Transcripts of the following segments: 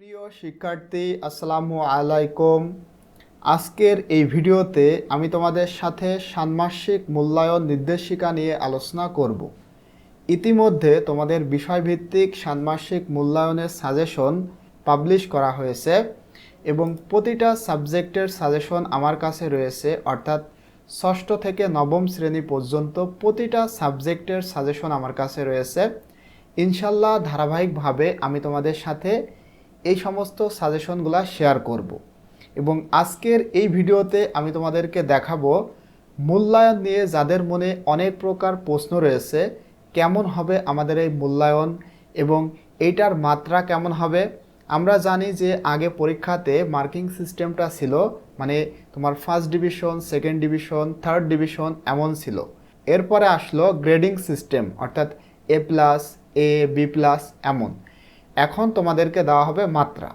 প্রিয় শিক্ষার্থী, আসসালামু আলাইকুম। আজকের এই ভিডিওতে আমি তোমাদের সাথে ষান্মাসিক মূল্যায়ন নির্দেশিকা নিয়ে আলোচনা করব। ইতিমধ্যে তোমাদের বিষয়ভিত্তিক ষান্মাসিক মূল্যায়নের সাজেশন পাবলিশ করা হয়েছে এবং প্রতিটা সাবজেক্টের সাজেশন আমার কাছে রয়েছে, অর্থাৎ ষষ্ঠ থেকে নবম শ্রেণি পর্যন্ত প্রতিটা সাবজেক্টের সাজেশন আমার কাছে রয়েছে। ইনশাল্লাহ ধারাবাহিকভাবে আমি তোমাদের সাথে এই সমস্ত সাজেশনগুলো শেয়ার করব। এবং আজকের এই ভিডিওতে আমি তোমাদেরকে দেখাবো মূল্যায়ন নিয়ে যাদের মনে অনেক প্রকার প্রশ্ন রয়েছে, কেমন হবে আমাদের এই মূল্যায়ন এবং এইটার মাত্রা কেমন হবে। আমরা জানি যে আগে পরীক্ষাতে মার্কিং সিস্টেমটা ছিল মানে তোমার first division, second division, third division এমন ছিল। এরপরে আসলো গ্রেডিং সিস্টেম, অর্থাৎ A plus, A, B plus এমন। এখন তোমাদেরকে দেওয়া হবে মাত্রা।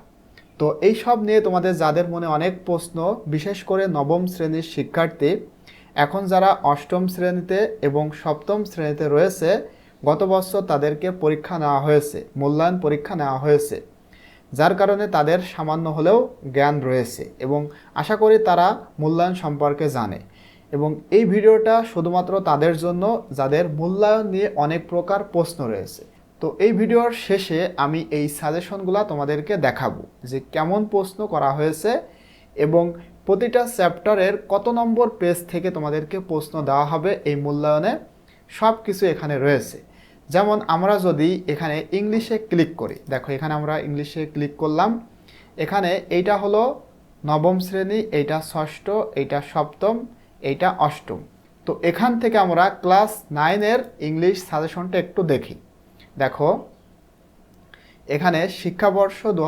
তো এই সব নিয়ে তোমাদের যাদের মনে অনেক প্রশ্ন, বিশেষ করে নবম শ্রেণির শিক্ষার্থী, এখন যারা অষ্টম শ্রেণীতে এবং সপ্তম শ্রেণীতে রয়েছে, গত বছর তাদেরকে পরীক্ষা নেওয়া হয়েছে, মূল্যায়ন পরীক্ষা নেওয়া হয়েছে। যার কারণে তাদের সামান্য হলেও জ্ঞান রয়েছে এবং আশা করি তারা মূল্যায়ন সম্পর্কে জানে। এবং এই ভিডিওটা শুধুমাত্র তাদের জন্য, যাদের মূল্যায়ন নিয়ে অনেক প্রকার প্রশ্ন রয়েছে। তো এই ভিডিওর শেষে আমি এই সাজেশনগুলো তোমাদেরকে দেখাবো যে কেমন প্রশ্ন করা হয়েছে এবং প্রতিটা চ্যাপ্টারের কত নম্বর পেজ থেকে তোমাদেরকে প্রশ্ন দেওয়া হবে এই মূল্যায়নে সব কিছু এখানে রয়েছে। যেমন আমরা যদি এখানে ইংলিশে ক্লিক করি, দেখো এখানে আমরা ইংলিশে ক্লিক করলাম। এখানে এইটা হলো নবম শ্রেণি, এইটা ষষ্ঠ, এইটা সপ্তম, এইটা অষ্টম। তো এখান থেকে আমরা ক্লাস নাইনের ইংলিশ সাজেশনটা একটু দেখি। দেখো, এখানে শিক্ষাবর্ষ দু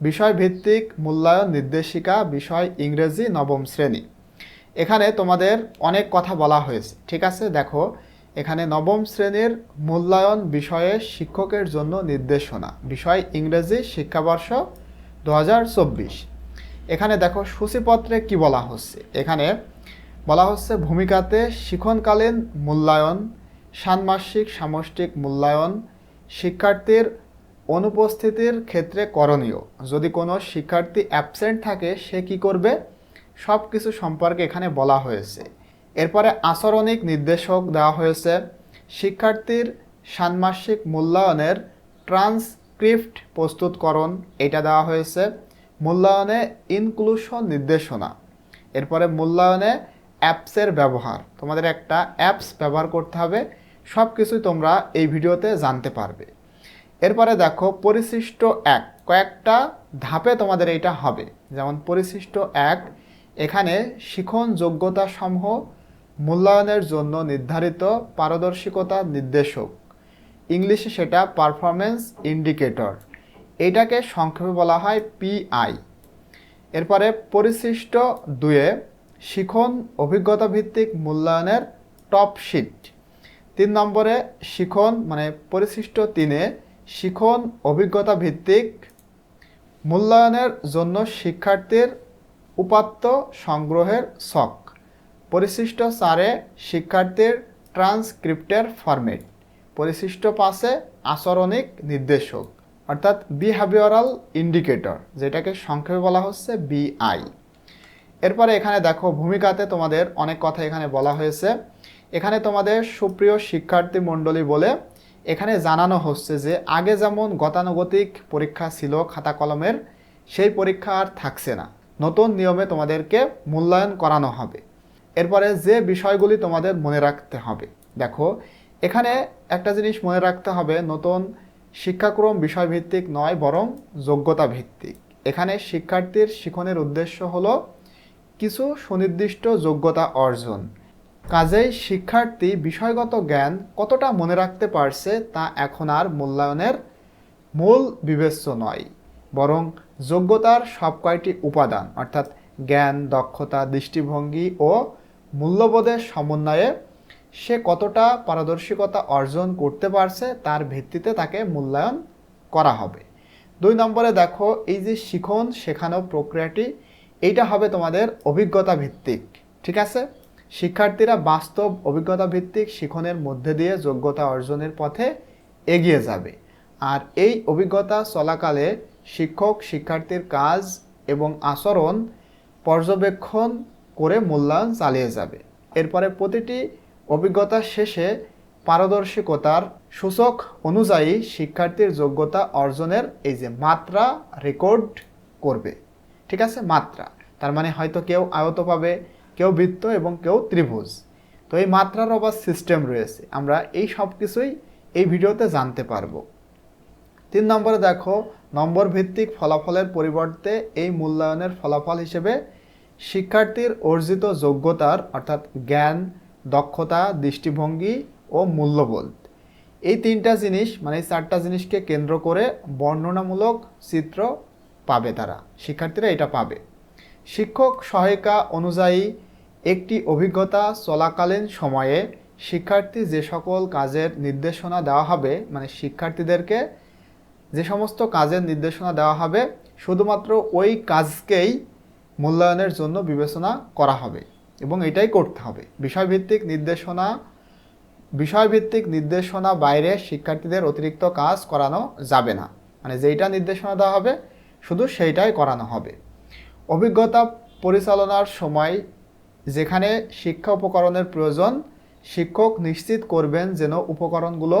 বিষয়ভিত্তিক মূল্যায়ন নির্দেশিকা বিষয় ইংরেজি নবম শ্রেণি। এখানে তোমাদের অনেক কথা বলা হয়েছে, ঠিক আছে? দেখো, এখানে নবম শ্রেণির মূল্যায়ন বিষয়ে শিক্ষকের জন্য নির্দেশনা, বিষয় ইংরেজি শিক্ষাবর্ষ দু হাজার চব্বিশ। এখানে দেখো, সূচিপত্রে কি বলা হচ্ছে? এখানে বলা হচ্ছে, ভূমিকাতে শিক্ষণকালীন মূল্যায়ন ষান্মাসিক সামষ্টিক মূল্যায়ন শিক্ষার্থীর অনুপস্থিতির ক্ষেত্রে করণীয়। যদি কোনো শিক্ষার্থী অ্যাবসেন্ট থাকে, সে কি করবে? সব কিছু সম্পর্কে এখানে বলা হয়েছে। এরপরে আচরণিক নির্দেশক দেওয়া হয়েছে। শিক্ষার্থীর ষান্মাসিক মূল্যায়নের ট্রান্সক্রিপ্ট প্রস্তুতকরণ, এটা দেওয়া হয়েছে। মূল্যায়নে ইনক্লুশন নির্দেশনা। এরপরে মূল্যায়নে অ্যাপসের ব্যবহার। তোমাদের একটা অ্যাপস ব্যবহার করতে হবে। সব কিছুই তোমরা এই ভিডিওতে জানতে পারবে। এরপরে দেখো, পরিশিষ্ট এক। কয়েকটা ধাপে তোমাদের এইটা হবে। যেমন পরিশিষ্ট এক, এখানে শিখন যোগ্যতা সমূহ মূল্যায়নের জন্য নির্ধারিত পারদর্শিকতা নির্দেশক। ইংলিশে সেটা পারফরমেন্স ইন্ডিকেটর এটাকে সংক্ষেপে বলা হয় পিআই এরপরে পরিশিষ্ট দুয়ে শিখন অভিজ্ঞতা ভিত্তিক মূল্যায়নের টপ শিট তিন নম্বরে শিখন মানে পরিশিষ্ট তিনে শিখন অভিজ্ঞতা ভিত্তিক মূল্যায়নের জন্য শিক্ষার্থীর উপাত্ত সংগ্রহের শখ পরিশিষ্ট চারে শিক্ষার্থীর ট্রান্সক্রিপ্টের ফরম্যাট। পরিশিষ্ট পাশে আচরণিক নির্দেশক, অর্থাৎ বিহেভিয়ারাল ইন্ডিকেটর যেটাকে সংক্ষেপে বলা হচ্ছে বিআই এরপরে এখানে দেখো, ভূমিকাতে তোমাদের অনেক কথা এখানে বলা হয়েছে। এখানে তোমাদের সুপ্রিয় শিক্ষার্থী মণ্ডলী বলে এখানে জানানো হচ্ছে যে আগে যেমন গতানুগতিক পরীক্ষা ছিল খাতা কলমের, সেই পরীক্ষা আর থাকছে না। নতুন নিয়মে তোমাদেরকে মূল্যায়ন করানো হবে। এরপরে যে বিষয়গুলি তোমাদের মনে রাখতে হবে। দেখো, এখানে একটা জিনিস মনে রাখতে হবে, নতুন শিক্ষাক্রম বিষয়ভিত্তিক নয়, বরং যোগ্যতা ভিত্তিক এখানে শিক্ষার্থীর শিখনের উদ্দেশ্য হলো কিছু সুনির্দিষ্ট যোগ্যতা অর্জন। কাজেই শিক্ষার্থী বিষয়গত জ্ঞান কতটা মনে রাখতে পারছে তা এখন আর মূল্যায়নের মূল বিবেচ্য নয়, বরং যোগ্যতার সব কয়টি উপাদান, অর্থাৎ জ্ঞান, দক্ষতা, দৃষ্টিভঙ্গি ও মূল্যবোধের সমন্বয়ে সে কতটা পারদর্শিকতা অর্জন করতে পারছে তার ভিত্তিতে তাকে মূল্যায়ন করা হবে। দুই নম্বরে দেখো, এই যে শিখন, শেখানো প্রক্রিয়াটি, এইটা হবে তোমাদের অভিজ্ঞতা ভিত্তিক, ঠিক আছে? শিক্ষার্থীরা বাস্তব অভিজ্ঞতা ভিত্তিক শিখনের মধ্যে দিয়ে যোগ্যতা অর্জনের পথে এগিয়ে যাবে। আর এই অভিজ্ঞতা চলাকালে শিক্ষক, শিক্ষার্থীর কাজ এবং আচরণ পর্যবেক্ষণ করে মূল্যায়ন চালিয়ে যাবে। এরপরে প্রতিটি অভিজ্ঞতা শেষে পারদর্শিকতার সূচক অনুযায়ী শিক্ষার্থীর যোগ্যতা অর্জনের এই যে মাত্রা রেকর্ড করবে। ঠিক আছে? মাত্রা। তার মানে হয়তো কেউ আয়ত পাবে কেউ বৃত্ত এবং কেউ ত্রিভুজ। তো এই মাত্রার আবার সিস্টেম রয়েছে। আমরা এই সব কিছুই এই ভিডিওতে জানতে পারব। তিন নম্বরে দেখো নম্বর ভিত্তিক ফলাফলের পরিবর্তে এই মূল্যায়নের ফলাফল হিসেবে শিক্ষার্থীর অর্জিত যোগ্যতার, অর্থাৎ জ্ঞান, দক্ষতা, দৃষ্টিভঙ্গি ও মূল্যবোধ। এই তিনটা জিনিস মানে চারটা জিনিসকে কেন্দ্র করে বর্ণনামূলক চিত্র পাবে তারা। শিক্ষার্থীরা এটা পাবে। শিক্ষক সহায়িকা অনুযায়ী একটি অভিজ্ঞতা চলাকালীন সময়ে শিক্ষার্থী যে সকল কাজের নির্দেশনা দেওয়া হবে মানে শিক্ষার্থীদেরকে যে সমস্ত কাজের নির্দেশনা দেওয়া হবে, শুধুমাত্র ওই কাজকেই মূল্যায়নের জন্য বিবেচনা করা হবে এবং এটাই করতে হবে। বিষয়ভিত্তিক নির্দেশনা বিষয়ভিত্তিক নির্দেশনা বাইরে শিক্ষার্থীদের অতিরিক্ত কাজ করানো যাবে না। মানে যেইটা নির্দেশনা দেওয়া হবে, শুধু সেইটাই করানো হবে। অভিজ্ঞতা পরিচালনার সময় যেখানে শিক্ষা উপকরণের প্রয়োজন, শিক্ষক নিশ্চিত করবেন যেন উপকরণগুলো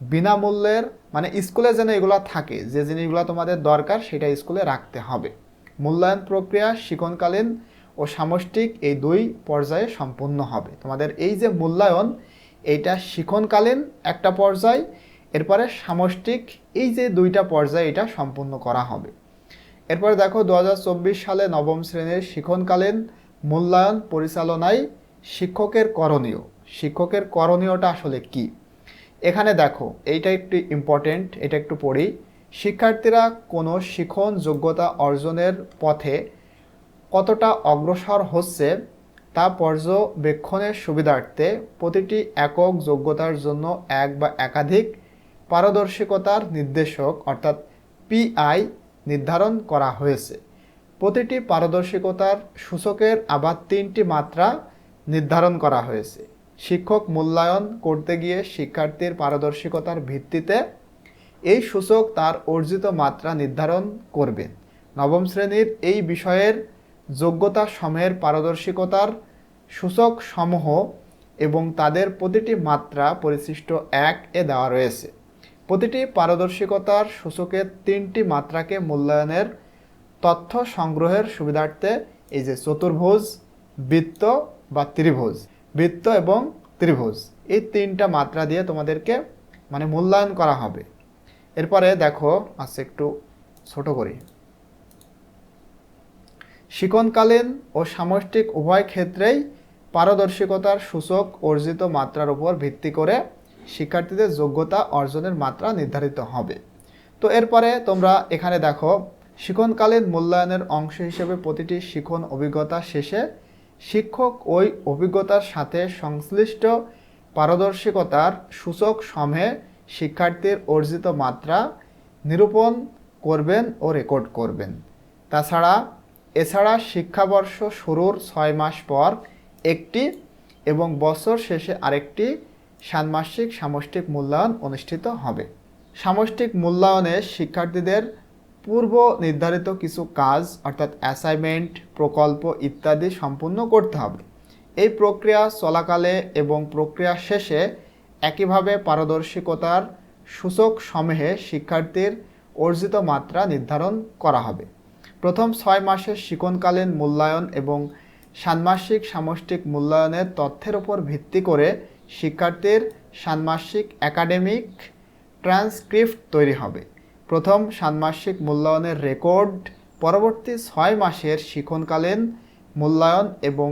বিনামূল্যের মানে স্কুলে যেন এগুলো থাকে, যে জিনিসগুলো তোমাদের দরকার সেটা স্কুলে রাখতে হবে। মূল্যায়ন প্রক্রিয়া শিক্ষণকালীন ও সামষ্টিক এই দুই পর্যায়ে সম্পূর্ণ হবে। তোমাদের এই যে মূল্যায়ন, এইটা শিক্ষণকালীন একটা পর্যায়, এরপরে সামষ্টিক এই যে দুইটা পর্যায়ে এটা সম্পূর্ণ করা হবে। এরপরে দেখো দু হাজার চব্বিশ সালে নবম শ্রেণির শিক্ষণকালীন মূল্যায়ন পরিচালনায় শিক্ষকের করণীয়। শিক্ষকের করণীয়টা আসলে কি? এখানে দেখো, এইটা একটু ইম্পর্টেন্ট এটা একটু পড়ি। শিক্ষার্থীরা কোনো শিখন যোগ্যতা অর্জনের পথে কতটা অগ্রসর হচ্ছে তা পর্যবেক্ষণের সুবিধার্থে প্রতিটি একক যোগ্যতার জন্য এক বা একাধিক পারদর্শিকতার নির্দেশক, অর্থাৎ পিআই নির্ধারণ করা হয়েছে। প্রতিটি পারদর্শিকতার সূচকের আবার তিনটি মাত্রা নির্ধারণ করা হয়েছে। শিক্ষক মূল্যায়ন করতে গিয়ে শিক্ষার্থীর পারদর্শিকতার ভিত্তিতে এই সূচক তার অর্জিত মাত্রা নির্ধারণ করবে। নবম শ্রেণির এই বিষয়ের যোগ্যতা সময়ের পারদর্শিকতার সূচক সমূহ এবং তাদের প্রতিটি মাত্রা পরিশিষ্ট এক এ দেওয়া রয়েছে। প্রতিটি পারদর্শিকতার সূচকের তিনটি মাত্রাকে মূল্যায়নের তথ্য সংগ্রহের সুবিধার্থে এই যে চতুর্ভুজ, বৃত্ত বা ত্রিভুজ। বৃত্ত এবং ত্রিভুজ, এই তিনটা মাত্রা দিয়ে তোমাদেরকে মানে মূল্যায়ন করা হবে। এরপরে দেখো আচ্ছা একটু ছোট করি। শিকনকালীন ও সামষ্টিক উভয় ক্ষেত্রেই পারদর্শিকতার সূচক অর্জিত মাত্রার উপর ভিত্তি করে শিক্ষার্থীদের যোগ্যতা অর্জনের মাত্রা নির্ধারিত হবে। তো এরপরে তোমরা এখানে দেখো শিক্ষণকালীন মূল্যায়নের অংশ হিসেবে প্রতিটি শিক্ষণ অভিজ্ঞতা শেষে শিক্ষক ওই অভিজ্ঞতার সাথে সংশ্লিষ্ট পারদর্শিকতার সূচক সমে শিক্ষার্থীর অর্জিত মাত্রা নিরূপণ করবেন ও রেকর্ড করবেন। তাছাড়া, এছাড়া শিক্ষাবর্ষ শুরুর ছয় মাস পর একটি এবং বছর শেষে আরেকটি ষান্মাসিক সামষ্টিক মূল্যায়ন অনুষ্ঠিত হবে। সামষ্টিক মূল্যায়নে শিক্ষার্থীদের পূর্ব নির্ধারিত কিছু কাজ, অর্থাৎ অ্যাসাইনমেন্ট প্রকল্প ইত্যাদি সম্পূর্ণ করতে হবে। এই প্রক্রিয়া চলাকালে এবং প্রক্রিয়া শেষে একইভাবে পারদর্শিকতার সূচক সমূহে শিক্ষার্থীর অর্জিত মাত্রা নির্ধারণ করা হবে। প্রথম ছয় মাসের শিক্ষণকালীন মূল্যায়ন এবং ষান্মাসিক সামষ্টিক মূল্যায়নের তথ্যের উপর ভিত্তি করে শিক্ষার্থীর ষান্মাসিক একাডেমিক ট্রান্সক্রিপ্ট তৈরি হবে। প্রথম ষান্মাসিক মূল্যায়নের রেকর্ড, পরবর্তী ছয় মাসের শিক্ষণকালীন মূল্যায়ন এবং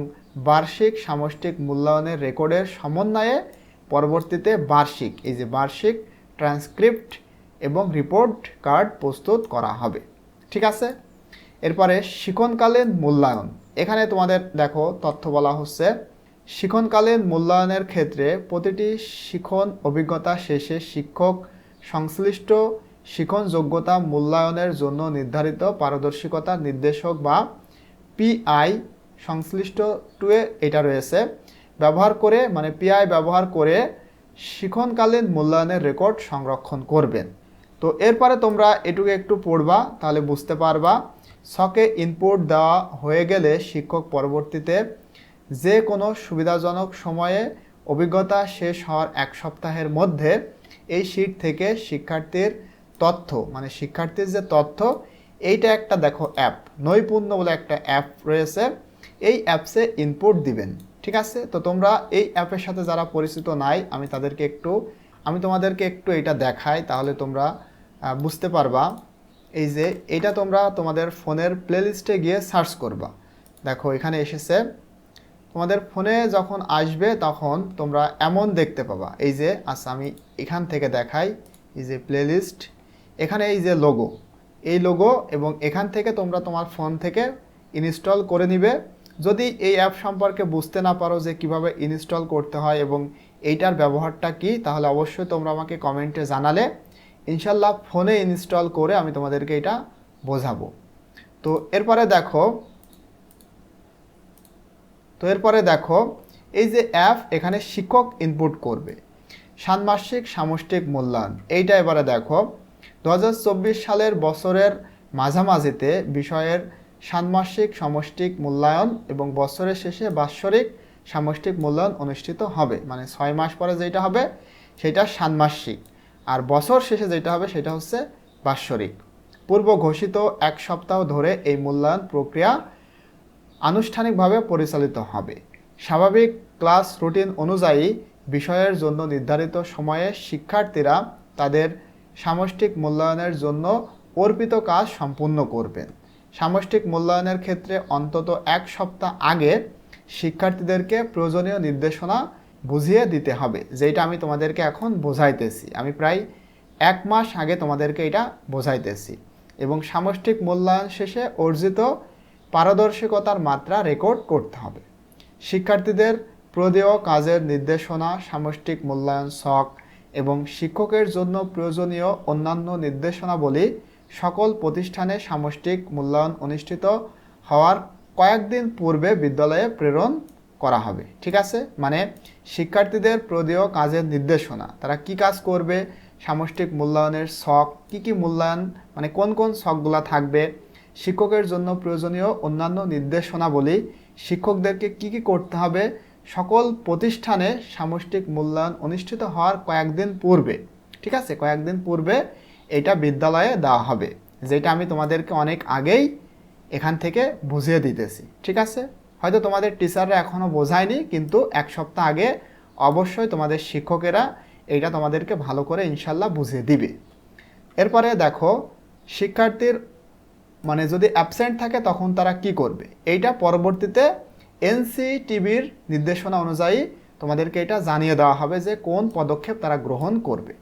বার্ষিক সামষ্টিক মূল্যায়নের রেকর্ডের সমন্বয়ে পরবর্তীতে বার্ষিক, এই যে বার্ষিক ট্রান্সক্রিপ্ট এবং রিপোর্ট কার্ড প্রস্তুত করা হবে। ঠিক আছে? এরপরে শিক্ষণকালীন মূল্যায়ন। এখানে তোমাদের দেখো তথ্য বলা হচ্ছে শিক্ষণকালীন মূল্যায়নের ক্ষেত্রে প্রতিটি শিখন অভিজ্ঞতা শেষে শিক্ষক সংশ্লিষ্ট শিখন যোগ্যতা মূল্যায়নের জন্য নির্ধারিত পারদর্শিকতা নির্দেশক বা পিআই সংশ্লিষ্ট টুয়ে এটা রয়েছে। ব্যবহার করে মানে পিআই ব্যবহার করে শিখনকালীন মূল্যায়নের রেকর্ড সংরক্ষণ করবেন। তো এরপরে তোমরা এটুকু একটু পড়বা, তাহলে বুঝতে পারবা। ছকে ইনপুট দেওয়া হয়ে গেলে শিক্ষক পরবর্তীতে যে কোনো সুবিধাজনক সময়ে অভিজ্ঞতা শেষ হওয়ার এক সপ্তাহের মধ্যে এই শীট থেকে শিক্ষার্থীর তথ্য মানে শিক্ষার্থীর যে তথ্য, এইটা একটা দেখো অ্যাপ নৈপুণ্য বলে একটা অ্যাপ রয়েছে। এই অ্যাপসে ইনপুট দিবেন, ঠিক আছে? তো তোমরা এই অ্যাপের সাথে যারা পরিচিত নাই, আমি তাদেরকে একটু, আমি তোমাদেরকে একটু এটা দেখাই, তাহলে তোমরা বুঝতে পারবা। এই যে এটা তোমরা তোমাদের ফোনের প্লেলিস্টে গিয়ে সার্চ করবা। দেখো, এখানে এসেছে, তোমাদের ফোনে যখন আসবে তখন তোমরা এমন দেখতে পাবা। এই যে আচ্ছা আমি এখান থেকে দেখাই, এই যে প্লেলিস্ট এখানে এই যে লোগো এই লোগো এবং এখান থেকে তোমরা তোমার ফোন থেকে ইনস্টল করে নিবে। যদি এই অ্যাপ সম্পর্কে বুঝতে না পারো যে কীভাবে ইনস্টল করতে হয় এবং এইটার ব্যবহারটা কি, তাহলে অবশ্যই তোমরা আমাকে কমেন্টে জানালে। ইনশাল্লাহ ফোনে ইনস্টল করে আমি তোমাদেরকে এটা বোঝাবো। তো এরপরে দেখো, তো এরপরে দেখো, এই যে অ্যাপ এখানে শিক্ষক ইনপুট করবে। ষান্মাসিক সামষ্টিক মূল্যায়ন, এইটা এবারে দেখো। দু হাজার চব্বিশ সালের বছরের মাঝামাঝিতে বিষয়ের ষান্মাসিক সমষ্টিক মূল্যায়ন এবং বছরের শেষে বাৎসরিক সামষ্টিক মূল্যায়ন অনুষ্ঠিত হবে। মানে ছয় মাস পরে যেটা হবে, সেটা ষান্মাসিক। আর বছর শেষে যেটা হবে, সেটা হচ্ছে বাৎসরিক। পূর্ব ঘোষিত এক সপ্তাহ ধরে এই মূল্যায়ন প্রক্রিয়া আনুষ্ঠানিকভাবে পরিচালিত হবে। স্বাভাবিক ক্লাস রুটিন অনুযায়ী বিষয়ের জন্য নির্ধারিত সময়ে শিক্ষার্থীরা তাদের সামষ্টিক মূল্যায়নের জন্য অর্পিত কাজ সম্পূর্ণ করবেন সামষ্টিক মূল্যায়নের ক্ষেত্রে অন্তত এক সপ্তাহ আগে শিক্ষার্থীদেরকে প্রয়োজনীয় নির্দেশনা বুঝিয়ে দিতে হবে যেটা আমি তোমাদেরকে এখন বোঝাইতেছি। আমি প্রায় এক মাস আগে তোমাদেরকে এটা বোঝাইতেছি এবং সামষ্টিক মূল্যায়ন শেষে অর্জিত পারদর্শিকতার মাত্রা রেকর্ড করতে হবে। শিক্ষার্থীদের প্রদেয় কাজের নির্দেশনা, সামষ্টিক মূল্যায়ন, ছক এবং শিক্ষকের জন্য প্রয়োজনীয় অন্যান্য নির্দেশনাবলী সকল প্রতিষ্ঠানে সামষ্টিক মূল্যায়ন অনুষ্ঠিত হওয়ার কয়েকদিন পূর্বে বিদ্যালয়ে প্রেরণ করা হবে। ঠিক আছে? মানে শিক্ষার্থীদের প্রদেয় কাজের নির্দেশনা। তারা কি কাজ করবে? সামষ্টিক মূল্যায়নের শখ কি কি মূল্যায়ন? মানে কোন কোন ছকগুলা থাকবে? শিক্ষকের জন্য প্রয়োজনীয় অন্যান্য নির্দেশনাবলী শিক্ষকদেরকে কি কি করতে হবে? সকল প্রতিষ্ঠানে সামষ্টিক মূল্যায়ন অনুষ্ঠিত হওয়ার কয়েকদিন পূর্বে, ঠিক আছে? কয়েকদিন পূর্বে এটা বিদ্যালয়ে দেওয়া হবে, যেটা আমি তোমাদেরকে অনেক আগেই এখান থেকে বুঝিয়ে দিতেছি, ঠিক আছে? হয়তো তোমাদের টিচাররা এখনও বোঝায়নি, কিন্তু এক সপ্তাহ আগে অবশ্যই তোমাদের শিক্ষকেরা এটা তোমাদেরকে ভালো করে ইনশাল্লাহ বুঝিয়ে দিবে। এরপরে দেখো, শিক্ষার্থীর মানে যদি অ্যাবসেন্ট থাকে তখন তারা কি করবে? এইটা পরবর্তীতে এনসিটিভির নির্দেশনা অনুযায়ী তোমাদেরকে এটা জানিয়ে দেওয়া হবে যে কোন পদক্ষেপ তারা গ্রহণ করবে।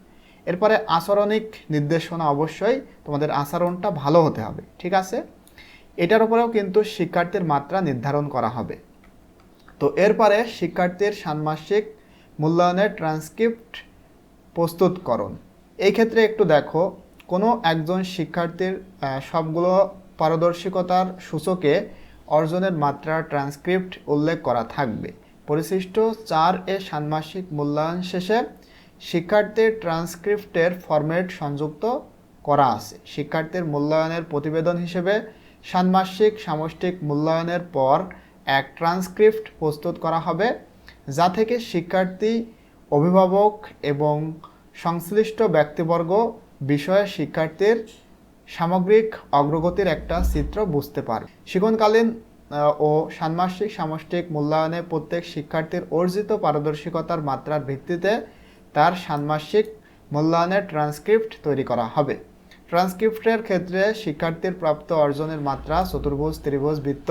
এরপরে আচরণিক নির্দেশনা অবশ্যই তোমাদের আচরণটা ভালো হতে হবে, ঠিক আছে? এটার উপরেও কিন্তু শিক্ষার্থীর মাত্রা নির্ধারণ করা হবে। তো এরপরে শিক্ষার্থীর ষান্মাসিক মূল্যায়নের ট্রান্সক্রিপ্ট প্রস্তুতকরণ। এই ক্ষেত্রে একটু দেখো, কোনো একজন শিক্ষার্থীর সবগুলো পারদর্শিকতার সূচকে অর্জনের মাত্রা ট্রান্সক্রিপ্ট উল্লেখ করা থাকবে। পরিশিষ্ট চার এ ষান্মাসিক মূল্যায়ন শেষে শিক্ষার্থীর ট্রান্সক্রিপ্টের ফরম্যাট সংযুক্ত করা আছে। শিক্ষার্থীর মূল্যায়নের প্রতিবেদন হিসেবে ষান্মাসিক সামষ্টিক মূল্যায়নের পর এক ট্রান্সক্রিপ্ট প্রস্তুত করা হবে, যা থেকে শিক্ষার্থী, অভিভাবক এবং সংশ্লিষ্ট ব্যক্তিবর্গ বিষয়ে শিক্ষার্থীর সামগ্রিক অগ্রগতির একটা চিত্র বুঝতে পারে। শিক্ষণকালীন ও ষান্মাসিক সামষ্টিক মূল্যায়নে প্রত্যেক শিক্ষার্থীর অর্জিত পারদর্শিকতার মাত্রার ভিত্তিতে তার ষান্মাসিক মূল্যায়নের ট্রান্সক্রিপ্ট তৈরি করা হবে। ট্রান্সক্রিপ্টের ক্ষেত্রে শিক্ষার্থীর প্রাপ্ত অর্জনের মাত্রা চতুর্ভুজ, ত্রিভুজ বৃত্ত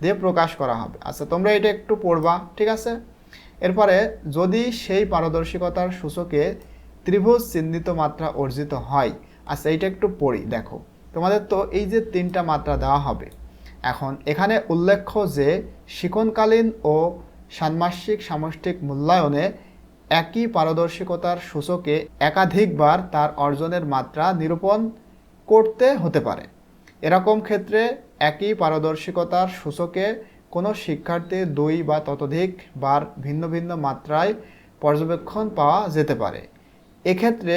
দিয়ে প্রকাশ করা হবে। আচ্ছা তোমরা এটা একটু পড়বা, ঠিক আছে? এরপরে, যদি সেই পারদর্শিকতার সূচকে ত্রিভুজ চিহ্নিত মাত্রা অর্জিত হয় আচ্ছা এইটা একটু পড়ি, দেখো। তোমাদের তো এই যে তিনটা মাত্রা দেওয়া হবে, এখন এখানে উল্লেখ্য যে শিক্ষণকালীন ও ষান্মাসিক সামষ্টিক মূল্যায়নে একই পারদর্শিকতার সূচকে একাধিকবার তার অর্জনের মাত্রা নিরূপণ করতে হতে পারে। এরকম ক্ষেত্রে একই পারদর্শিকতার সূচকে কোনো শিক্ষার্থীর দুই বা ততোধিক বার ভিন্ন ভিন্ন মাত্রায় পর্যবেক্ষণ পাওয়া যেতে পারে। এক্ষেত্রে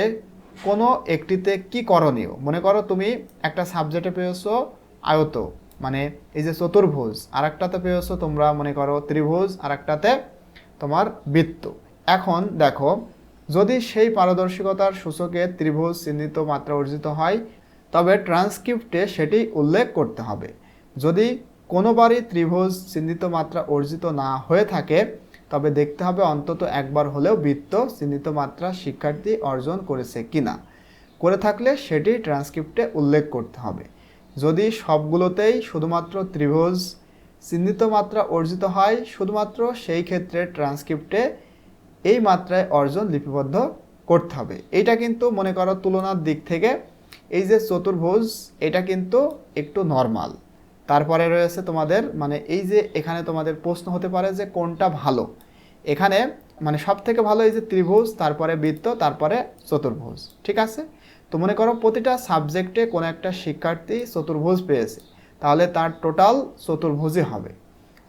কোনো একটিতে কি করণীয়? মনে করো তুমি একটা সাবজেক্টে পেয়েছ আয়ত মানে এই যে চতুর্ভুজ আর একটাতে পেয়েছ তোমরা মনে করো ত্রিভুজ আর একটাতে তোমার বৃত্ত। এখন দেখো, যদি সেই পারদর্শিকতার সূচকে ত্রিভুজ চিহ্নিত মাত্রা অর্জিত হয়, তবে ট্রান্সক্রিপ্টে সেটি উল্লেখ করতে হবে। যদি কোনোবারই ত্রিভুজ চিহ্নিত মাত্রা অর্জিত না হয়ে থাকে তবে দেখতে হবে অন্তত একবার হলেও বৃত্ত চিহ্নিত মাত্রা শিক্ষার্থী অর্জন করেছে কিনা। করে থাকলে সেটি ট্রান্সক্রিপ্টে উল্লেখ করতে হবে। যদি সবগুলোতেই শুধুমাত্র ত্রিভুজ চিহ্নিত মাত্রা অর্জিত হয়, শুধুমাত্র সেই ক্ষেত্রে ট্রান্সক্রিপ্টে এই মাত্রায় অর্জন লিপিবদ্ধ করতে হবে। এটা কিন্তু মনে করো তুলনার দিক থেকে এই যে চতুর্ভুজ, এটা কিন্তু একটু নর্মাল তারপরে রয়েছে তোমাদের মানে এই যে এখানে তোমাদের প্রশ্ন হতে পারে যে কোনটা ভালো। এখানে মানে সব থেকে ভালো এই যে ত্রিভুজ, তারপরে বৃত্ত, তারপরে চতুর্ভুজ, ঠিক আছে? তো মনে করো প্রতিটা সাবজেক্টে কোনো একটা শিক্ষার্থী চতুর্ভুজ পেয়েছে, তাহলে তার টোটাল চতুর্ভুজই হবে।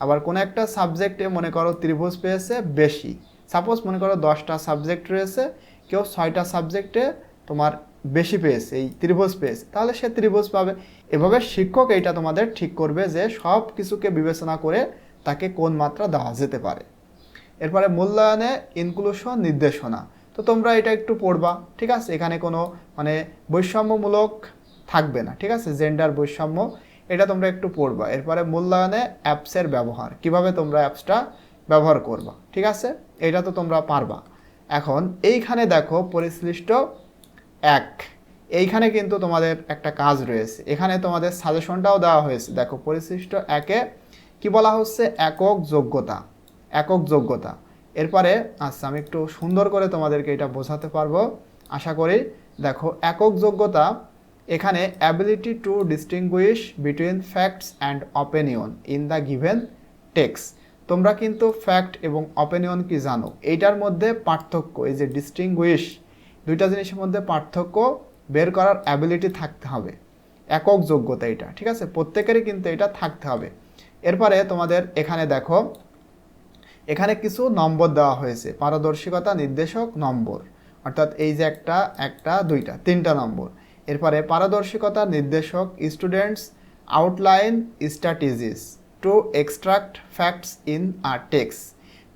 আবার কোনো একটা সাবজেক্টে মনে করো ত্রিভুজ পেয়েছে বেশি, সাপোজ মনে করো দশটা সাবজেক্ট রয়েছে, কেউ ছয়টা সাবজেক্টে তোমার বেশি পেয়েছে এই ত্রিভুজ পেয়েছে তাহলে সে ত্রিভুজ পাবে। এভাবে শিক্ষক এইটা তোমাদের ঠিক করবে যে সব কিছুকে বিবেচনা করে তাকে কোন মাত্রা দেওয়া যেতে পারে। এরপরে মূল্যায়নে ইনক্লুশন নির্দেশনা। তো তোমরা এটা একটু পড়বা, ঠিক আছে? এখানে কোনো মানে বৈষম্যমূলক থাকবে না, ঠিক আছে? জেন্ডার বৈষম্য, এটা তোমরা একটু পড়বা। এরপরে মূল্যায়নে অ্যাপসের ব্যবহার, কীভাবে তোমরা অ্যাপসটা ব্যবহার করবা, ঠিক আছে? এটা তো তোমরা পারবা। এখন এইখানে দেখো পরিশ্লিষ্ট এক। এইখানে কিন্তু তোমাদের একটা কাজ রয়েছে। এখানে তোমাদের সাজেশনটাও দেওয়া হয়েছে। দেখো, পরিশিষ্ট একে কি বলা হচ্ছে? একক যোগ্যতা। একক যোগ্যতা। এরপরে আচ্ছা আমি একটু সুন্দর করে তোমাদেরকে এটা বোঝাতে পারব। আশা করি, দেখো, একক যোগ্যতা এখানে ability to distinguish between facts and opinion in the given text তোমরা কিন্তু ফ্যাক্ট এবং অপিনিয়ন কি জানো? এইটার মধ্যে পার্থক্য, এই যে ডিস্টিংগুইশ দুইটা জিনিসের মধ্যে পার্থক্য বের করার অ্যাবিলিটি থাকতে হবে। একক যোগ্যতা এটা, ঠিক আছে? প্রত্যেকেরই কিন্তু এটা থাকতে হবে। এরপরে তোমাদের এখানে দেখো, এখানে কিছু নম্বর দেওয়া হয়েছে। পারদর্শিকতা নির্দেশক, নম্বর। অর্থাৎ এই যে একটা একটা, দুইটা, তিনটা নম্বর। এরপরে পারদর্শিকতা নির্দেশক students outline strategies to extract facts in a text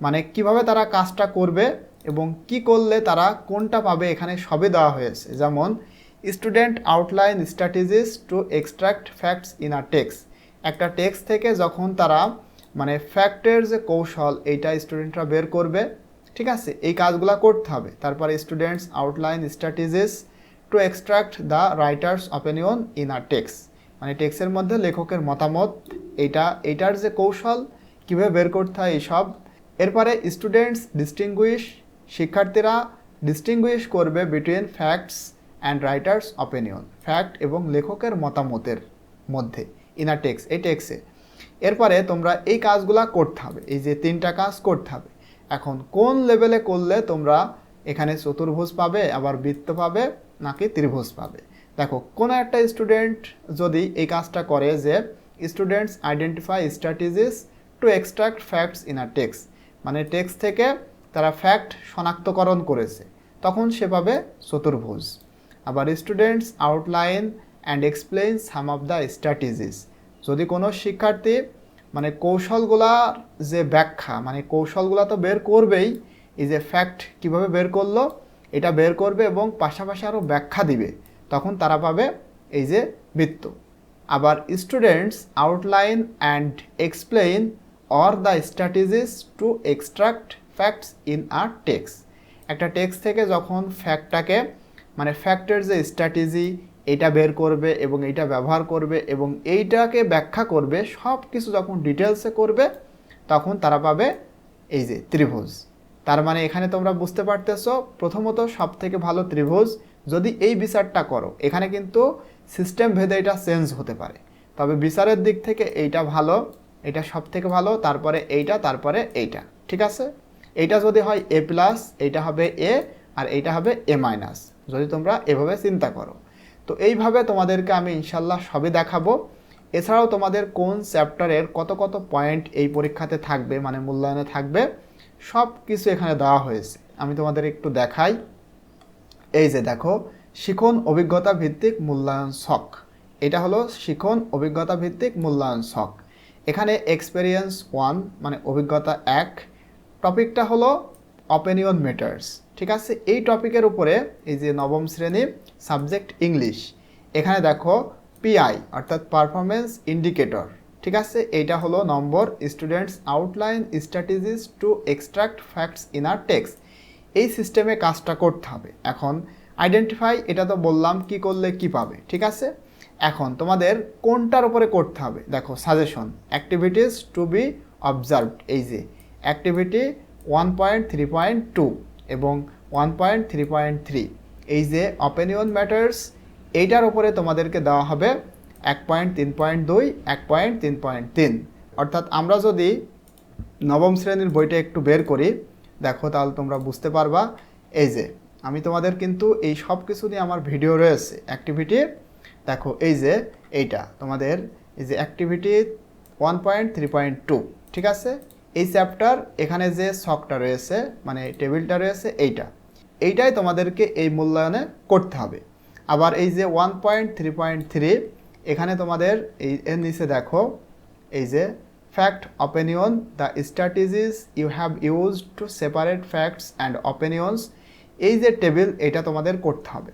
মানে কীভাবে তারা কাজটা করবে এবং কি করলে তারা কোনটা পাবে এখানে সবে দেওয়া হয়েছে। যেমন student outline strategies to extract facts in a text একটা টেক্সট থেকে যখন তারা মানে ফ্যাক্টের যে কৌশল, এইটা স্টুডেন্টরা বের করবে, ঠিক আছে? এই কাজগুলো করতে হবে। তারপরে students outline strategies to extract the writer's opinion in a text মানে টেক্সের মধ্যে লেখকের মতামত, এইটা, এইটার যে কৌশল, কীভাবে বের করতে হয় এইসব। এরপরে স্টুডেন্টস ডিস্টিংগুইশ শিক্ষার্থীরা ডিস্টিংগুইশ করবে between facts and writer's opinion fact এবং লেখকের মতামতের মধ্যে ইনার টেক্স এই টেক্সে এরপরে তোমরা এই কাজগুলা করতে হবে, এই যে তিনটা কাজ করতে হবে। এখন কোন লেভেলে করলে তোমরা এখানে চতুর্ভুজ পাবে, আবার বৃত্ত পাবে, নাকি ত্রিভুজ পাবে? দেখো, কোনো একটা স্টুডেন্ট যদি এই কাজটা করে যে students identify strategies to extract facts in a text মানে টেক্সট থেকে তারা ফ্যাক্ট শনাক্তকরণ করেছে। তখন সে পাবে চতুর্ভুজ। আবার students outline and explain some of the strategies যদি কোনো শিক্ষার্থী মানে কৌশলগুলার যে ব্যাখ্যা মানে কৌশলগুলো তো বের করবেই, এই যে ফ্যাক্ট কীভাবে বের করল, এটা বের করবে এবং পাশাপাশি আরও ব্যাখ্যা দিবে, তখন তারা পাবে এই যে বৃত্ত। আবার students outline and explain or the strategies to extract facts in a text একটা টেক্স থেকে যখন ফ্যাক্টটাকে মানে ফ্যাক্টের যে স্ট্র্যাটেজি এটা বের করবে এবং এইটা ব্যবহার করবে এবং এইটাকে ব্যাখ্যা করবে সব কিছু যখন ডিটেলসে করবে, তখন তারা পাবে এই যে ত্রিভুজ। তার মানে এখানে তোমরা বুঝতে পারতেছো, প্রথমত সব থেকে ভালো ত্রিভুজ, যদি এই বিচারটা করো, এখানে কিন্তু সিস্টেম ভেদে এটা চেঞ্জ হতে পারে। তবে বিচারের দিক থেকে এইটা ভালো, এটা সব থেকে ভালো, তারপরে এইটা তারপরে এইটা, ঠিক আছে? এইটা যদি হয় এ প্লাস এইটা হবে এ আর এইটা হবে এ মাইনাস যদি তোমরা এভাবে চিন্তা করো। তো এইভাবে তোমাদেরকে আমি ইনশাল্লাহ সবই দেখাবো। এছাড়াও তোমাদের কোন চ্যাপ্টারের কত কত পয়েন্ট এই পরীক্ষাতে থাকবে মানে মূল্যায়নে থাকবে সব কিছু এখানে দেওয়া হয়েছে। আমি তোমাদের একটু দেখাই। এই যে দেখো, শিখন অভিজ্ঞতা ভিত্তিক মূল্যায়ন শখ এটা হলো শিখন অভিজ্ঞতা ভিত্তিক মূল্যায়ন শখ এখানে এক্সপেরিয়েন্স ওয়ান মানে অভিজ্ঞতা এক টপিকটা হলো অপিনিয়ন মেটার্স ঠিক আছে? এই টপিকের উপরে এই যে নবম শ্রেণি সাবজেক্ট ইংলিশ এখানে দেখো পিআই অর্থাৎ পারফরমেন্স ইন্ডিকেটর ঠিক আছে? এইটা হলো number students outline strategies to extract facts in a text এই সিস্টেমে কাজটা করতে হবে। এখন আইডেন্টিফাই এটা তো বললাম, কি করলে কি পাবে, ঠিক আছে? এখন তোমাদের কোনটার উপরে করতে হবে? দেখো suggestion activities to be observed এই যে activity one point three point two এবং one point three point three এই যে অপিনিয়ন ম্যাটার্স এইটার উপরে তোমাদেরকে দেওয়া হবে এক পয়েন্ট তিন পয়েন্ট দুই, এক পয়েন্ট তিন পয়েন্ট তিন। অর্থাৎ আমরা যদি নবম শ্রেণির বইটা একটু বের করি, দেখো তাহলে তোমরা বুঝতে পারবা। এই যে, আমি তোমাদের কিন্তু এই সব কিছু নিয়ে আমার ভিডিও রয়েছে অ্যাক্টিভিটি দেখো, এই যে এইটা, তোমাদের এই যে activity one point three point two ঠিক আছে? এই চ্যাপ্টার এখানে যে শখটা রয়েছে মানে টেবিলটা রয়েছে, এইটা। এইটাই তোমাদেরকে এই মূল্যায়নে করতে হবে। আবার এই যে one point three point three এখানে তোমাদের এই, এর নিচে দেখো, এই যে fact opinion the strategies you have use to separate facts and opinions এই যে টেবিল এটা তোমাদের করতে হবে।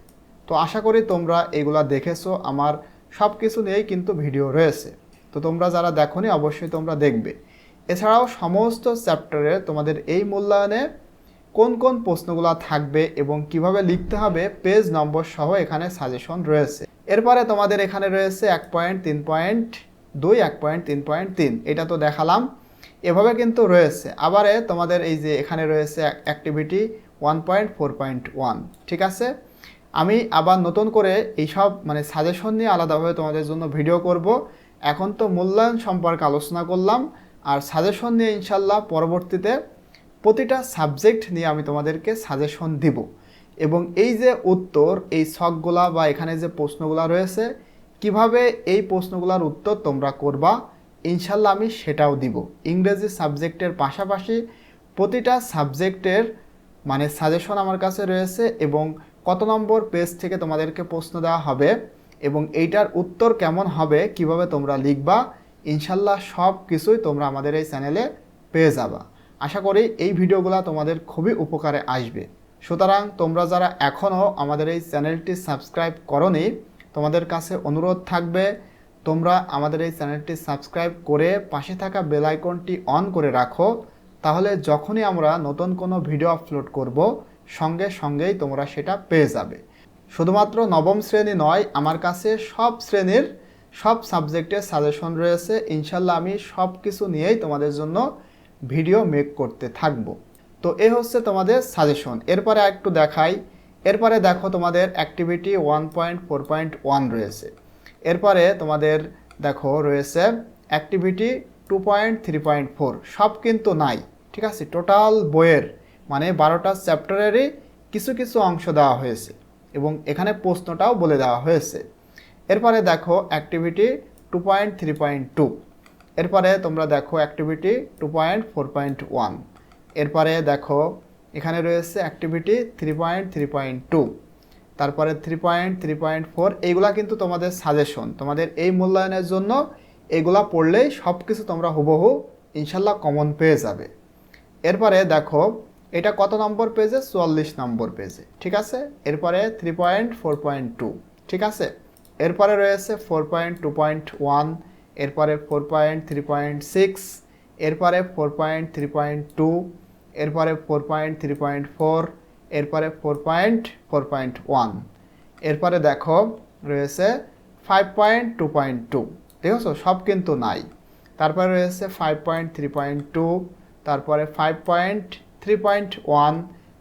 তো আশা করি তোমরা এগুলা দেখেছ, আমার সব কিছু নিয়েই কিন্তু ভিডিও রয়েছে। তো তোমরা যারা দেখোনি, অবশ্যই তোমরা দেখবে। এছাড়াও সমস্ত চ্যাপ্টারে তোমাদের এই মূল্যায়নে কোন কোন প্রশ্নগুলো থাকবে এবং কীভাবে লিখতে হবে পেজ নম্বর সহ এখানে সাজেশন রয়েছে। এরপরে তোমাদের এখানে রয়েছে এক পয়েন্ট, তিন পয়েন্ট, দুই, এক পয়েন্ট, তিন পয়েন্ট, তিন। এটা তো দেখালাম। এভাবে কিন্তু রয়েছে। আবারে তোমাদের এই যে এখানে রয়েছে activity one point four point one ঠিক আছে? আমি আবার নতুন করে এইসব মানে সাজেশন নিয়ে আলাদাভাবে তোমাদের জন্য ভিডিও করব। এখন তো মূল্যায়ন সম্পর্কে আলোচনা করলাম। আর সাজেশন নিয়ে ইনশাল্লাহ পরবর্তীতে প্রতিটা সাবজেক্ট নিয়ে আমি তোমাদেরকে সাজেশন দিব। এবং এই যে উত্তর, এই ছকগুলা বা এখানে যে প্রশ্নগুলা রয়েছে, কীভাবে এই প্রশ্নগুলোর উত্তর তোমরা করবা ইনশাল্লাহ আমি সেটাও দিব। ইংরেজি সাবজেক্টের পাশাপাশি প্রতিটা সাবজেক্টের মানে সাজেশন আমার কাছে রয়েছে এবং কত নম্বর পেজ থেকে তোমাদেরকে প্রশ্ন দেওয়া হবে এবং এইটার উত্তর কেমন হবে, কীভাবে তোমরা লিখবা ইনশাল্লাহ সব কিছুই তোমরা আমাদের এই চ্যানেলে পেয়ে যাবা। আশা করি এই ভিডিওগুলো তোমাদের খুবই উপকারে আসবে। সুতরাং তোমরা যারা এখনও আমাদের এই চ্যানেলটি সাবস্ক্রাইব করনি, তোমাদের কাছে অনুরোধ থাকবে, তোমরা আমাদের এই চ্যানেলটি সাবস্ক্রাইব করে পাশে থাকা বেল আইকনটি অন করে রাখো, তাহলে যখনই আমরা নতুন কোনো ভিডিও আপলোড করব, সঙ্গে সঙ্গেই তোমরা সেটা পেয়ে যাবে। শুধুমাত্র নবম শ্রেণি নয়, আমার কাছে সব শ্রেণির সব সাবজেক্টের সাজেশন রয়েছে। ইনশাল্লাহ আমি সব কিছু নিয়েই তোমাদের জন্য ভিডিও মেক করতে থাকব। তো এ হচ্ছে তোমাদের সাজেশন। এরপরে একটু দেখাই। এরপরে দেখো তোমাদের activity one point four point one রয়েছে। এরপরে তোমাদের দেখো রয়েছে activity two point three point four সব কিন্তু নাই, ঠিক আছে? টোটাল বইয়ের মানে বারোটা চ্যাপ্টারেরই কিছু কিছু অংশ দেওয়া হয়েছে এবং এখানে প্রশ্নটাও বলে দেওয়া হয়েছে। এরপরে দেখো activity two point three point two এরপরে তোমরা দেখো activity two point four point one এরপরে দেখো এখানে রয়েছে activity three point three point two তারপরে three point three point four এইগুলা কিন্তু তোমাদের সাজেশন তোমাদের এই মূল্যায়নের জন্য এগুলা পড়লেই সব কিছু তোমরা হুবহু ইনশাল্লাহ কমন পেয়ে যাবে। এরপরে দেখো, এটা কত নম্বর পেজে চুয়াল্লিশ নম্বর পেজে ঠিক আছে? এরপরে three point four point two ঠিক আছে? এরপরে রয়েছে four point two point one এরপরে four point three point six এরপরে four point three point two এরপরে four point three point four এরপরে four point four point one এরপরে দেখো রয়েছে five point two point two ঠিক আছে? সব কিন্তু নাই। তারপরে রয়েছে five point three point two তারপরে five point three point one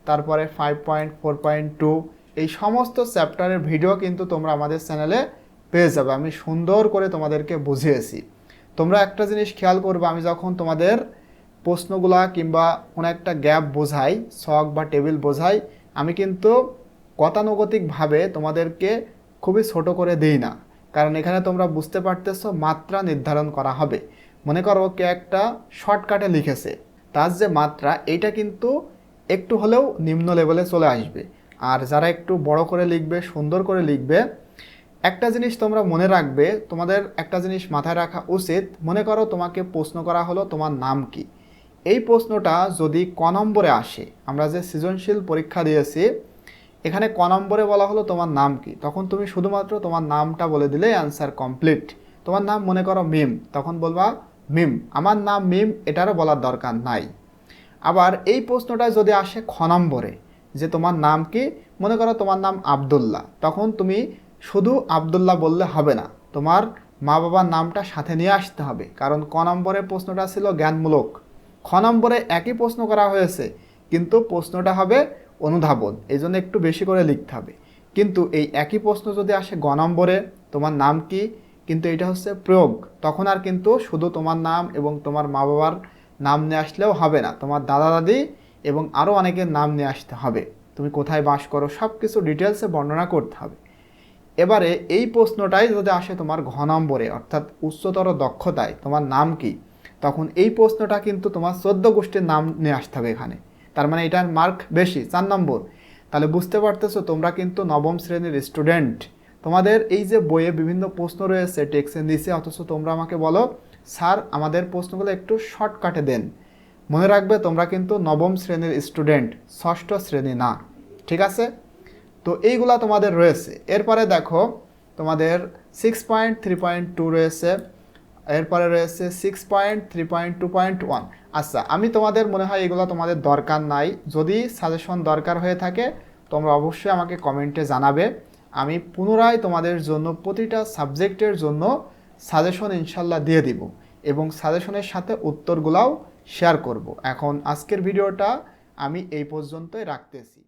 তারপরে five point four point two এই সমস্ত চ্যাপ্টারের ভিডিও কিন্তু তোমরা আমাদের চ্যানেলে পেয়ে যাবে। আমি সুন্দর করে তোমাদেরকে বুঝিয়েছি। তোমরা একটা জিনিস খেয়াল করবে, আমি যখন তোমাদের প্রশ্নগুলা কিংবা কোনো একটা গ্যাপ বোঝাই শখ বা টেবিল বোঝাই, আমি কিন্তু গতানুগতিকভাবে তোমাদেরকে খুবই ছোট করে দিই না। কারণ এখানে তোমরা বুঝতে পারতেছো মাত্রা নির্ধারণ করা হবে। মনে করো কে একটা শর্টকাটে লিখেছে, তার যে মাত্রা, এইটা কিন্তু একটু হলেও নিম্ন লেভেলে চলে আসবে। আর যারা একটু বড় করে লিখবে, সুন্দর করে লিখবে, একটা জিনিস তোমরা মনে রাখবে, তোমাদের একটা জিনিস মাথায় রাখা উচিত। মনে করো তোমাকে প্রশ্ন করা হলো, তোমার নাম কি? এই প্রশ্নটা যদি ক নম্বরে আসে, আমরা যে সৃজনশীল পরীক্ষা দিয়েছি, এখানে ক নম্বরে বলা হলো তোমার নাম কি? তখন তুমি শুধুমাত্র তোমার নামটা বলে দিলেই অ্যান্সার কমপ্লিট তোমার নাম মনে করো মিম, তখন বলবা, মিম, আমার নাম মিম, এটারও বলার দরকার নাই। আবার এই প্রশ্নটা যদি আসে খ নম্বরে যে তোমার নাম কি? মনে করো তোমার নাম আবদুল্লাহ। তখন তুমি শুধু আবদুল্লাহ বললে হবে না, তোমার মা বাবার নামটা সাথে নিয়ে আসতে হবে। কারণ ক নম্বরে প্রশ্নটা ছিল জ্ঞানমূলক। খ নম্বরে একই প্রশ্ন করা হয়েছে, কিন্তু প্রশ্নটা হবে অনুধাবন। এই জন্য একটু বেশি করে লিখতে হবে। কিন্তু এই একই প্রশ্ন যদি আসে গ নম্বরে, তোমার নাম কি? কিন্তু এটা হচ্ছে প্রয়োগ। তখন আর কিন্তু শুধু তোমার নাম এবং তোমার মা বাবার নাম নিয়ে আসলেও হবে না। তোমার দাদা দাদি এবং আরও অনেকের নাম নিয়ে আসতে হবে। তুমি কোথায় বাস করো সব কিছু ডিটেলসে বর্ণনা করতে হবে। এবারে এই প্রশ্নটাই যদি আসে তোমার ঘ নম্বরে, অর্থাৎ উচ্চতর দক্ষতায়, তোমার নাম কি? তখন এই প্রশ্নটা কিন্তু তোমার চোদ্দ গোষ্ঠীর নাম নিয়ে আসতে হবে এখানে। তার মানে এটার মার্ক বেশি, চার নম্বর। তাহলে বুঝতে পারতেছো তোমরা কিন্তু নবম শ্রেণির স্টুডেন্ট তোমাদের এই যে বইয়ে বিভিন্ন প্রশ্ন রয়েছে টেক্সে নিচে, অথচ তোমরা আমাকে বলো স্যার আমাদের প্রশ্নগুলো একটু শর্টকাটে দেন। মনে রাখবে, তোমরা কিন্তু নবম শ্রেণির স্টুডেন্ট ষষ্ঠ শ্রেণি না। ঠিক আছে? তো এইগুলা তোমাদের রয়েছে। এরপরে দেখো, তোমাদের six point three point two রয়েছে। এরপরে রয়েছে six point three point two point one আচ্ছা আমি তোমাদের মনে হয় এগুলো তোমাদের দরকার নাই। যদি সাজেশন দরকার হয়ে থাকে, তোমরা অবশ্যই আমাকে কমেন্টে জানাবে। আমি পুনরায় তোমাদের জন্য প্রতিটা সাবজেক্টের জন্য সাজেশন ইনশাল্লাহ দিয়ে দিব। এবং সাজেশনের সাথে উত্তরগুলাও শেয়ার করব। এখন আজকের ভিডিওটা আমি এই পর্যন্তই রাখতেছি।